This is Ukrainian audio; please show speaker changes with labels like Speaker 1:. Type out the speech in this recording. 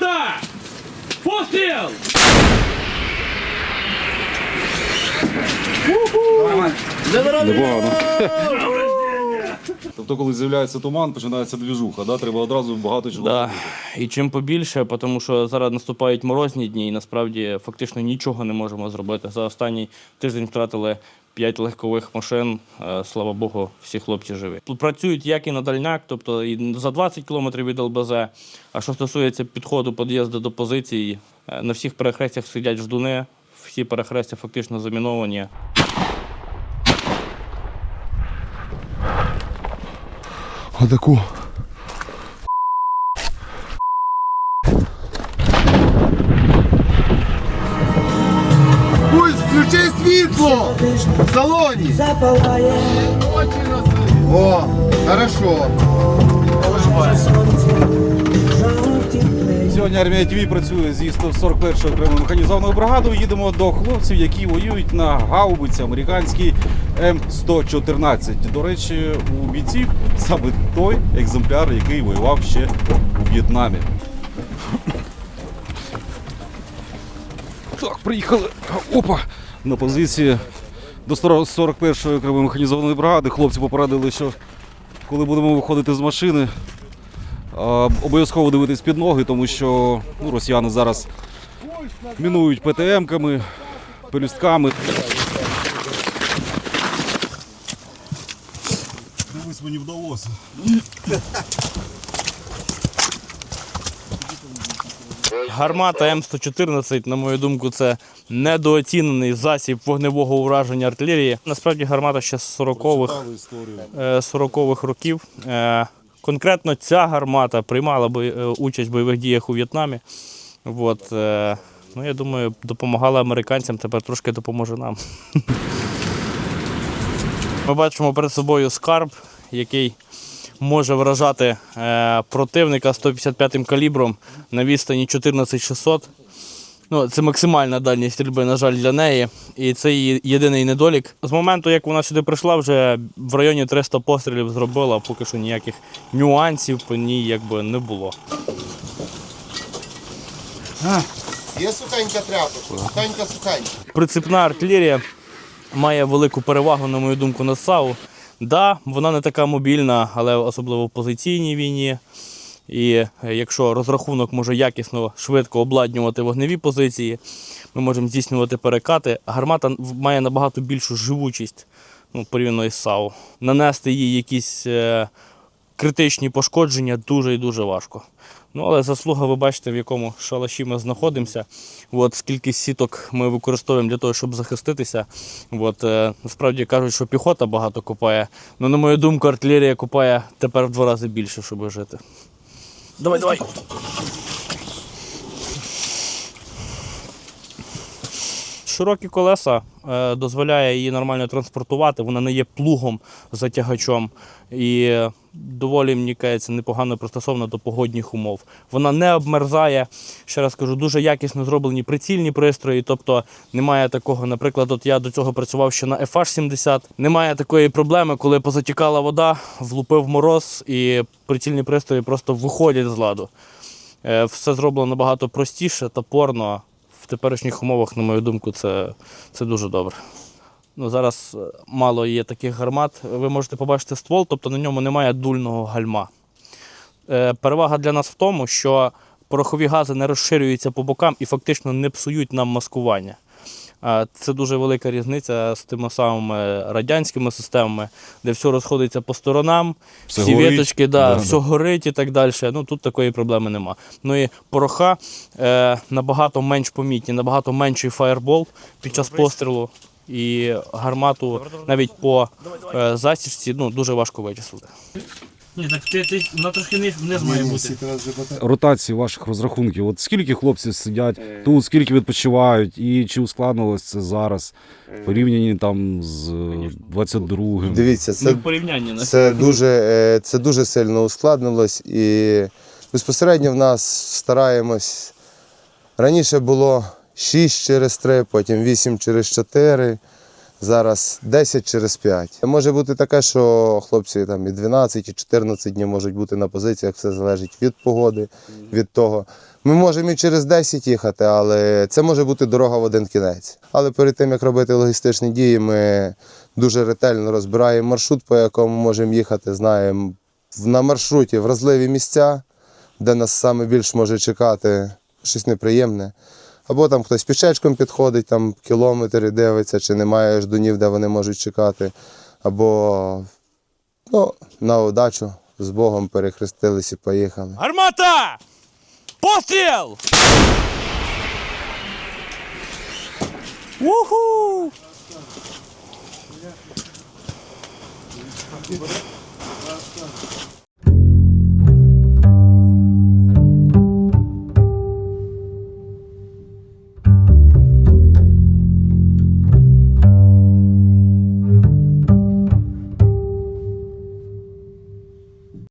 Speaker 1: Рота! Постріл!
Speaker 2: Непогано. Тобто, коли з'являється туман, починається двіжуха, да? треба одразу багато чого.
Speaker 3: Да. І чим побільше, тому що зараз наступають морозні дні, і насправді фактично нічого не можемо зробити. За останній тиждень втратили 5 легкових машин. Е, Слава Богу, всі хлопці живі. Працюють як і на дальняк, тобто і за 20 кілометрів від ЛБЗ. А що стосується підходу, під'їзду до позицій, е, на всіх перехрестях сидять ждуни, всі перехрестя фактично заміновані.
Speaker 4: Отаку. Світло в салоні.
Speaker 5: запалає
Speaker 4: О, хорошо.
Speaker 2: Сьогодні армія ТВ працює зі 141 окремою механізованою бригадою. Їдемо до хлопців, які воюють на гаубиці американській М114. До речі, у бійців саме той екземпляр, який воював ще у В'єтнамі. Так, приїхали. Опа! На позиції до 41-ї окремої механізованої бригади. Хлопці попередили, що коли будемо виходити з машини, Обов'язково дивитись під ноги, тому що ну, росіяни зараз мінують ПТМ-ками, пелюстками. Дивись, мені вдалося.
Speaker 3: Гармата М114, на мою думку, це недооцінений засіб вогневого ураження артилерії. Насправді гармата ще з 40-х, е, 40-х років. Е, Конкретно ця гармата приймала е, участь в бойових діях у В'єтнамі. От, е, ну, я думаю, допомагала американцям, тепер трошки допоможе нам. Ми бачимо перед собою скарб, який може вражати е, противника 155 калібром на відстані 14600. Ну, це максимальна дальність стрільби, на жаль, для неї. І це її єдиний недолік. З моменту, як вона сюди прийшла, вже в районі 300 пострілів зробила, поки що ніяких нюансів по ній якби не було.
Speaker 4: Є сухенька тряпочка, сухенька, сухенька.
Speaker 3: Прицепна артилерія має велику перевагу, на мою думку, над САУ. Да, вона не така мобільна, але особливо в позиційній війні. І е, якщо розрахунок може якісно, швидко обладнювати вогневі позиції, ми можемо здійснювати перекати. Гармата має набагато більшу живучість ну, порівняно із САУ. Нанести їй якісь е, критичні пошкодження дуже і дуже важко. Ну, але заслуга, ви бачите, в якому шалаші ми знаходимося. От скільки сіток ми використовуємо для того, щоб захиститися. От, е, насправді кажуть, що піхота багато купає. Ну, на мою думку, артилерія купає тепер в два рази більше, щоб жити. Давай, давай. Широкі колеса е, дозволяє її нормально транспортувати, вона не є плугом затягачом і доволі, мені кажеться, непогано пристосована до погодних умов. Вона не обмерзає. Ще раз кажу, дуже якісно зроблені прицільні пристрої. Тобто немає такого, наприклад, от я до цього працював ще на FH-70. Немає такої проблеми, коли позатікала вода, влупив мороз і прицільні пристрої просто виходять з ладу. Е, Все зроблено набагато простіше, топорно. Теперішніх умовах, на мою думку, це, це дуже добре. Ну, зараз е, мало є таких гармат. Ви можете побачити ствол, тобто на ньому немає дульного гальма. Е, Перевага для нас в тому, що порохові гази не розширюються по бокам і фактично не псують нам маскування. Це дуже велика різниця з тими самими радянськими системами, де все розходиться по сторонам,
Speaker 2: Все
Speaker 3: всі
Speaker 2: горить.
Speaker 3: віточки, да,
Speaker 2: Да,
Speaker 3: все горить і так далі. Ну тут такої проблеми нема. Ну і пороха е, набагато менш помітні, набагато менший фаєрбол під час пострілу. І гармату навіть по е, засічці ну, дуже важко вичислити. Ні, так ти, ти вона трошки вниз, вниз має бути.
Speaker 2: Ротації ваших розрахунків. От скільки хлопців сидять тут, скільки відпочивають, і чи ускладнилось це зараз в порівнянні там з 22-м?
Speaker 4: Дивіться, це,
Speaker 3: в порівнянні на
Speaker 4: це, дуже, е, це дуже сильно ускладнилось і безпосередньо в нас стараємось. Раніше було 6 через 3, потім 8 через 4. Зараз 10 через 5. Може бути таке, що хлопці там і 12, і 14 днів можуть бути на позиціях, все залежить від погоди, від того. Ми можемо і через 10 їхати, але це може бути дорога в один кінець. Але перед тим, як робити логістичні дії, ми дуже ретельно розбираємо маршрут, по якому можемо їхати, знаємо на маршруті вразливі місця, де нас саме більш може чекати щось неприємне. Або там хтось пішечком підходить, там кілометри дивиться, чи немає ждунів, де вони можуть чекати. Або ну, на удачу з Богом перехрестились і поїхали.
Speaker 3: Гармата! Постріл! Уху!